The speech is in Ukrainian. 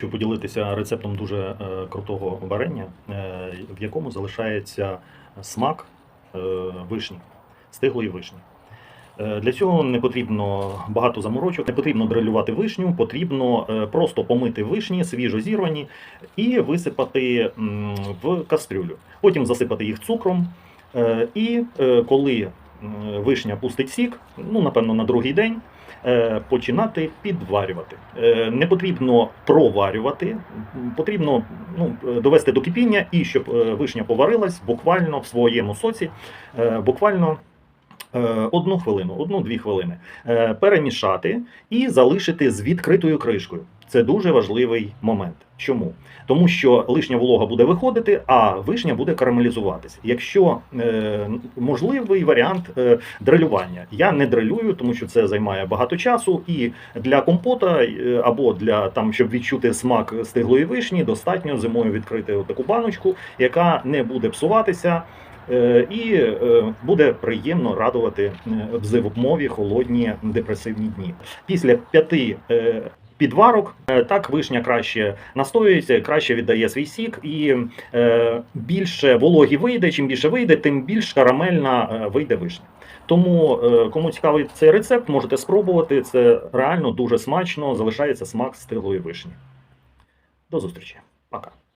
Хочу поділитися рецептом дуже е, крутого варення, е, в якому залишається смак е, вишні, стиглої вишні. Для цього не потрібно багато заморочок, не потрібно дрелювати вишню, потрібно просто помити вишні, свіжо зірвані, і висипати в кастрюлю. Потім засипати їх цукром. І коли вишня пустить сік, ну напевно на другий день, е, починати підварювати. Е, Не потрібно проварювати, потрібно ну, е, довести до кипіння і щоб е, вишня поварилась буквально в своєму соці, е, буквально. е, Одну хвилину, одну-дві хвилини Е, перемішати і залишити з відкритою кришкою. Це дуже важливий момент. Чому? Тому що лишня волога буде виходити, а вишня буде карамелізуватися. Якщо е, можливий варіант е, дрелювання, я не дрелюю, тому що це займає багато часу, і для компота е, або для там, щоб відчути смак стиглої вишні, достатньо зимою відкрити таку баночку, яка не буде псуватися. е, І е, буде приємно радувати е, в зимові холодні депресивні дні. Після п'яти підварок е, так вишня краще настоюється, краще віддає свій сік, і е, більше вологі вийде. Чим більше вийде, тим більш карамельна е, вийде вишня. Тому, кому цікавий цей рецепт, можете спробувати. Це реально дуже смачно. Залишається смак стиглої вишні. До зустрічі. Пока.